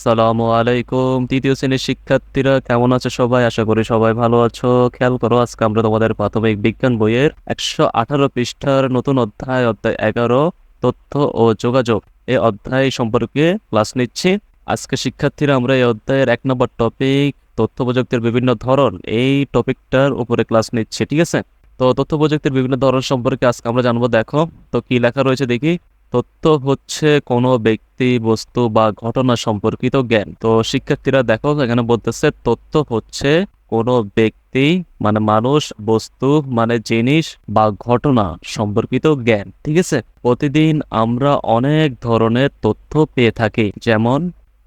আসসালামু আলাইকুম। তৃতীয় শ্রেণির শিক্ষার্থীরা কেমন আছো সবাই? আশা করি সবাই ভালো আছো। খেয়াল করো, আজকে আমরা তোমাদের প্রাথমিক বিজ্ঞান বইয়ের একশো আঠারো পৃষ্ঠার নতুন অধ্যায় অধ্যায় এগারো, তথ্য ও যোগাযোগ এই অধ্যায় সম্পর্কে ক্লাস নিচ্ছি। আজকে শিক্ষার্থীরা আমরা এই অধ্যায়ের এক নম্বর টপিক, তথ্য প্রযুক্তির বিভিন্ন ধরন, এই টপিকটার উপরে ক্লাস নিচ্ছি, ঠিক আছে? তো তথ্য প্রযুক্তির বিভিন্ন ধরন সম্পর্কে আজকে আমরা জানব, দেখো। তো কি লেখা রয়েছে দেখি। তথ্য হচ্ছে কোনো ব্যক্তি, বস্তু বা ঘটনা সম্পর্কিত জ্ঞান। তো শিক্ষার্থীরা দেখো, এখানে বলতেছে তথ্য হচ্ছে কোনো ব্যক্তি মানে মানুষ, বস্তু মানে জিনিস বা ঘটনা সম্পর্কিত জ্ঞান, ঠিক আছে? প্রতিদিন আমরা অনেক ধরনের তথ্য পেয়ে থাকি, যেমন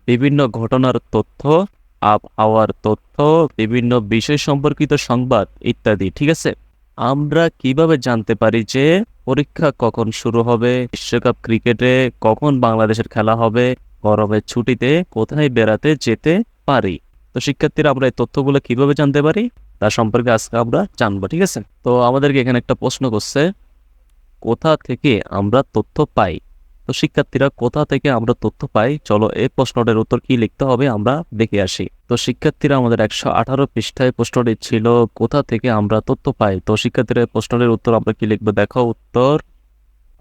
বিভিন্ন ঘটনার তথ্য, আবহাওয়ার তথ্য, বিভিন্ন বিষয় সম্পর্কিত সংবাদ ইত্যাদি, ঠিক আছে? আমরা কীভাবে জানতে পারি যে পরীক্ষা কখন শুরু হবে? বিশ্বকাপ ক্রিকেটে কখন বাংলাদেশের খেলা হবে? গরমের ছুটিতে কোথায় বেড়াতে যেতে পারি? তো শিক্ষার্থীরা, আমরা এই তথ্যগুলো কীভাবে জানতে পারি? তার সম্পর্কে আজকে আমরা জানব, ঠিক আছে? তো আমাদেরকে এখানে একটা প্রশ্ন করছে, কোথা থেকে আমরা তথ্য পাই? শিক্ষার্থীরা কোথা থেকে আমরা তথ্য পাই? চলো এই প্রশ্নটার উত্তর কি লিখতে হবে আমরা দেখে আসি। তো শিক্ষার্থীরা আমাদের একশো আঠারো পৃষ্ঠায় প্রশ্নটি ছিল, কোথা থেকে আমরা তথ্য পাই? তো শিক্ষার্থীরা প্রশ্নটির উত্তর আমরা কি লিখব? দেখো উত্তর।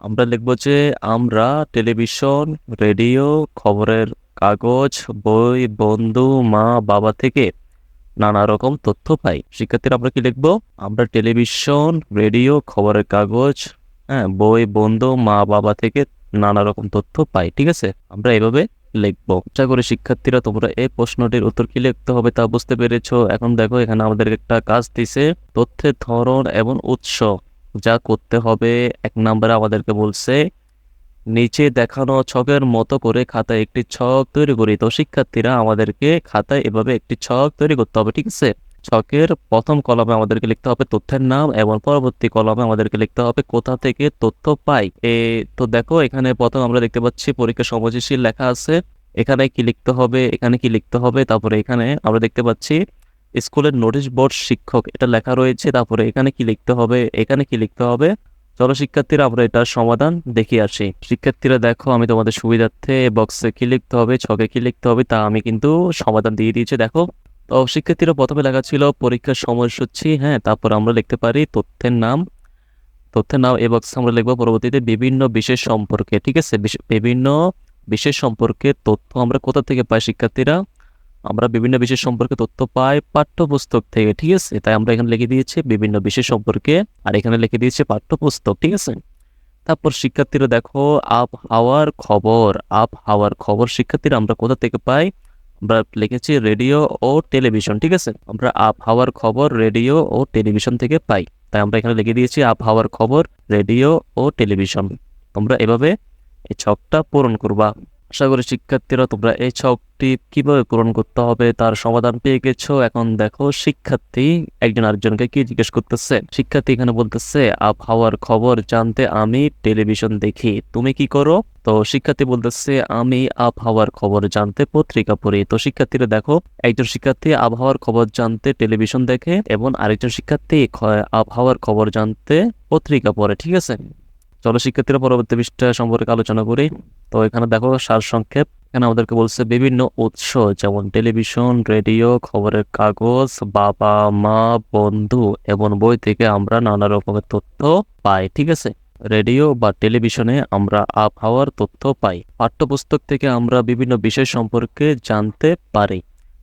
আমরা লিখব যে, আমরা টেলিভিশন, রেডিও, খবরের কাগজ, বই, বন্ধু, মা, বাবা থেকে নানা রকম তথ্য পাই। শিক্ষার্থীরা আমরা কি লিখব? আমরা টেলিভিশন, রেডিও, খবরের কাগজ হ্যাঁ বই, বন্ধু, মা, বাবা থেকে নানা রকম তথ্য পাই, ঠিক আছে? আমরা এভাবে লিখব। আশা করি শিক্ষার্থীরা তোমরা এই প্রশ্নটির উত্তর কি লিখতে হবে তা বুঝতে পেরেছ। এখন দেখো, এখানে আমাদের একটা কাজ দিছে তথ্যের ধরন এবং উৎস যা করতে হবে। এক নম্বরে আমাদেরকে বলছে, নিচে দেখানো ছকের মতো করে খাতায় একটি ছক তৈরি করি। তো শিক্ষার্থীরা আমাদেরকে খাতায় এভাবে একটি ছক তৈরি করতে হবে, ঠিক আছে? ছকের প্রথম কলমে আমাদেরকে লিখতে হবে তথ্যের নাম এবং পরবর্তী কলমে আমাদেরকে লিখতে হবে কোথা থেকে তথ্য পাই। এ, তো দেখো, এখানে প্রথম আমরা দেখতে পাচ্ছি পরীক্ষা সময়সূচি লেখা আছে। এখানে কি লিখতে হবে, এখানে কি লিখতে হবে, তারপরে এখানে আমরা দেখতে পাচ্ছি স্কুলের নোটিশ বোর্ড শিক্ষক, এটা লেখা রয়েছে। তারপরে এখানে কি লিখতে হবে, এখানে কি লিখতে হবে? চলো শিক্ষার্থীরা, আমরা এটার সমাধান দেখে আসি। শিক্ষার্থীরা, দেখো, আমি তোমাদের সুবিধার্থে বক্সে কি লিখতে হবে, ছকে কি লিখতে হবে, তা আমি কিন্তু সমাধান দিয়ে দিয়েছি। দেখো তো শিক্ষার্থীরা প্রথমে লেখা ছিল পরীক্ষার সময়সূচি হ্যাঁ তারপর আমরা লিখতে পারি তথ্যের নাম। তথ্যের নাম এ বক্সে আমরা লিখব পরবর্তীতে বিভিন্ন বিশেষ সম্পর্কে, ঠিক আছে? বিভিন্ন বিশেষ সম্পর্কে তথ্য আমরা কোথা থেকে পাই শিক্ষার্থীরা? আমরা বিভিন্ন বিশেষ সম্পর্কে তথ্য পাই পাঠ্যপুস্তক থেকে, ঠিক আছে? তাই আমরা এখানে লিখে দিয়েছি বিভিন্ন বিশেষ সম্পর্কে, আর এখানে লিখে দিয়েছি পাঠ্যপুস্তক, ঠিক আছে? তারপর শিক্ষার্থীরা দেখো, আবহাওয়ার খবর আবহাওয়ার খবর শিক্ষার্থীরা আমরা কোথা থেকে পাই? আমরা লিখেছি রেডিও ও টেলিভিশন, ঠিক আছে? আমরা আবহাওয়ার খবর রেডিও ও টেলিভিশন থেকে পাই। তাই আমরা এখানে লিখে দিয়েছি আবহাওয়ার খবর রেডিও ও টেলিভিশন। তোমরা এভাবে এই ছকটা পূরণ করবা। আশা করি শিক্ষার্থীরা তোমরা এই ছকটি কীভাবে পূরণ করতে হবে তার সমাধান পেয়ে গেছো। এখন দেখো শিক্ষার্থী একজন আরেকজনকে কি জিজ্ঞেস করতেছে? শিক্ষার্থী এখানে বলতেছে, আবহাওয়ার খবর জানতে আমি টেলিভিশন দেখি, তুমি কি করো? তো শিক্ষার্থী বলতেছে, আমি আবহাওয়ার খবর জানতে পত্রিকা পড়ি। তো শিক্ষার্থীরা দেখো, একজন শিক্ষার্থী আবহাওয়ার খবর জানতে টেলিভিশন দেখে এবং আরেকজন শিক্ষার্থী আবহাওয়ার খবর জানতে পত্রিকা পড়ে, ঠিক আছে? চলো শিক্ষার্থীরা পরবর্তী পৃষ্ঠা সম্পর্কে আলোচনা করি। তো এখানে দেখো সার সংক্ষেপ এখানে আমাদেরকে বলছে বিভিন্ন উৎস, যেমন টেলিভিশন, রেডিও, খবরের কাগজ, বাবা, মা, বন্ধু এবং বই থেকে আমরা নানা রকমের তথ্য পাই, ঠিক আছে? রেডিও বা টেলিভিশনে আমরা আবহাওয়ার তথ্য পাই। পাঠ্যপুস্তক থেকে আমরা বিভিন্ন বিষয় সম্পর্কে জানতে পারি।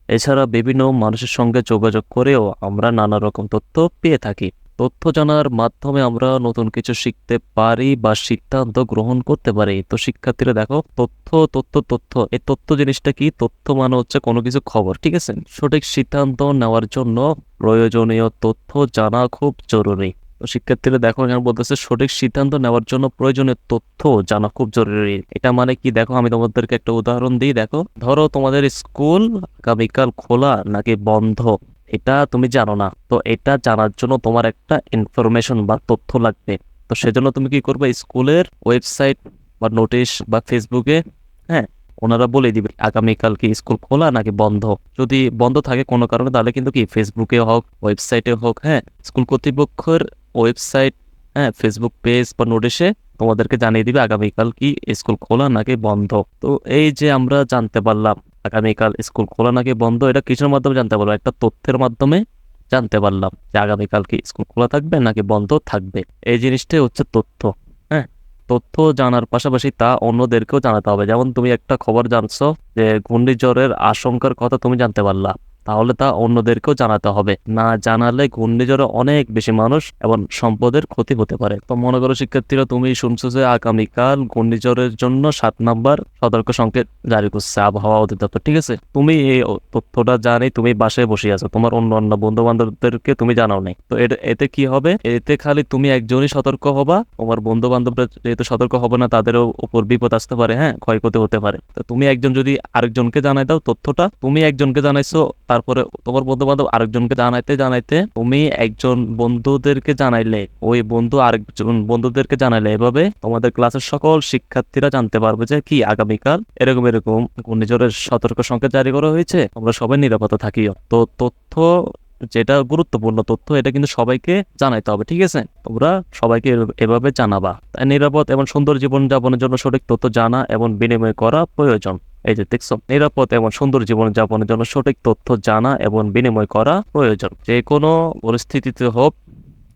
এছাড়া বিভিন্ন মানুষের সঙ্গে যোগাযোগ করেও আমরা নানা রকম তথ্য পেয়ে থাকি। তথ্য জানার মাধ্যমে আমরা নতুন কিছু শিখতে পারি বা সিদ্ধান্ত গ্রহণ করতে পারি। তো শিক্ষার্থীরা দেখো, তথ্য তথ্য তথ্য এই তথ্য জিনিসটা কি? তথ্য মানে হচ্ছে কোনো কিছু খবর, ঠিক আছে? সঠিক সিদ্ধান্ত নেওয়ার জন্য প্রয়োজনীয় তথ্য জানা খুব জরুরি। তো শিক্ষার্থীরা দেখো, এখানে বলতেছে সঠিক সিদ্ধান্ত নেওয়ার জন্য প্রয়োজনীয় তথ্য জানা খুব জরুরি। এটা মানে কি? দেখো, আমি তোমাদেরকে একটা উদাহরণ দিই। দেখো, ধরো তোমাদের স্কুল আগামীকাল খোলা নাকি বন্ধ? এটা তুমি জানো না। তো এটা জানার জন্য তোমার একটা ইনফরমেশন বা তথ্য লাগবে। তো সেজন্য তুমি কি করবে, স্কুলের ওয়েবসাইট বা নোটিশ বা ফেসবুকে হ্যাঁ ওনারা বলে দিবে, আগামীকাল কি স্কুল খোলা নাকি বন্ধ? যদি বন্ধ থাকে কোনো কারণে, তাহলে কিন্তু কি ফেসবুকে হোক ওয়েবসাইটে হোক হ্যাঁ স্কুল কর্তৃপক্ষের ওয়েবসাইট হ্যাঁ ফেসবুক পেজ বা নোটিশে তোমাদেরকে জানিয়ে দিবে, আগামীকাল কি স্কুল খোলা নাকি বন্ধ? তো এই যে আমরা জানতে পারলাম আগামীকাল স্কুল খোলা নাকি বন্ধ? এটা কিছুর মাধ্যমে জানতে পারলাম একটা তথ্যের মাধ্যমে জানতে পারলাম যে আগামীকাল কি স্কুল খোলা থাকবে নাকি বন্ধ থাকবে। এই জিনিসটাই হচ্ছে তথ্য হ্যাঁ? তথ্য জানার পাশাপাশি তা অন্যদেরকেও জানাতে হবে। যেমন তুমি একটা খবর জানছো যে ঘূর্ণিঝড়ের আশঙ্কার কথা তুমি জানতে পারলা। তাহলে তা অন্যদেরকেও জানাতে হবে। না জানালে ঘূর্ণিঝড়ে অনেক বেশি মানুষ এবং সম্পদের ক্ষতি হতে পারে। তো মনে করো শিক্ষার্থীরা, তুমি শুনছো যে আগামীকাল ঘূর্ণিঝড়ের জন্য সাত নাম্বার সতর্ক সংকেত জারি করছে আবহাওয়া অধিদপ্তর, ঠিক আছে? তুমি এই তথ্যটা জানি, তুমি বাসায় বসে আছো। তোমার অন্য অন্য বন্ধু বান্ধবদেরকে তুমি জানাও নাই। তো এটা, এতে কি হবে? এতে খালি তুমি একজনই সতর্ক হবা, তোমার বন্ধু বান্ধবরা যেহেতু সতর্ক হবে না, তাদেরও উপর বিপদ আসতে পারে হ্যাঁ? ক্ষয়ক্ষতি হতে পারে। তো তুমি একজন যদি আরেকজনকে জানাই দাও তথ্যটা, তুমি একজনকে জানাইছো তারপরে তোমার বন্ধু বান্ধব আরেকজনকে জানাইতে জানাইতে তুমি একজন বন্ধুদেরকে জানাইলে। ওই বন্ধু আরেকজন বন্ধুদেরকে জানাইলে এভাবে তোমাদের ক্লাসের সকল শিক্ষার্থীরা জানতে পারবে যে কি আগামীকাল এরকম এরকম ঘূর্ণিঝড়ের সতর্ক সংকেত জারি করা হয়েছে। আমরা সবাই নিরাপদে থাকিও। তো তথ্য যেটা গুরুত্বপূর্ণ তথ্য, এটা কিন্তু সবাইকে জানাইতে হবে, ঠিক আছে? তোমরা সবাইকে এভাবে জানাবা। তাই নিরাপদ এবং সুন্দর জীবন যাপনের জন্য সঠিক তথ্য জানা এবং বিনিময় করা প্রয়োজন। এই যে দেখছ, নিরাপদ এবং সুন্দর জীবন যাপনের জন্য সঠিক তথ্য জানা এবং বিনিময় করা প্রয়োজন। যে কোনো পরিস্থিতিতে হোক,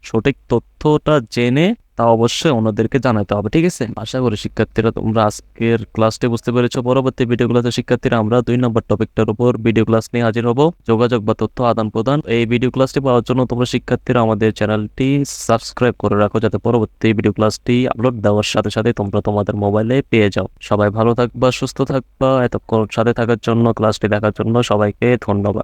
সঠিক তথ্যটা জেনে তা অবশ্যই অন্যদেরকে জানাতে হবে, ঠিক আছে? আশা করি শিক্ষার্থীরা তোমরা আজকের ক্লাসটি বুঝতে পেরেছ। পরবর্তী ভিডিওগুলোতে শিক্ষার্থীরা আমরা দুই নম্বর টপিকটার উপর ভিডিও ক্লাস নিয়ে হাজির হব। যোগাযোগ বা তথ্য আদান প্রদান। এই ভিডিও ক্লাসটি পাওয়ার জন্য তোমরা শিক্ষার্থীরা আমাদের চ্যানেলটি সাবস্ক্রাইব করে রাখো, যাতে পরবর্তী ভিডিও ক্লাসটি আপলোড দেওয়ার সাথে সাথে তোমরা তোমাদের মোবাইলে পেয়ে যাও। সবাই ভালো থাকবা, সুস্থ থাকবা। এতক্ষণ সাথে থাকার জন্য ক্লাসটি দেখার জন্য সবাইকে ধন্যবাদ।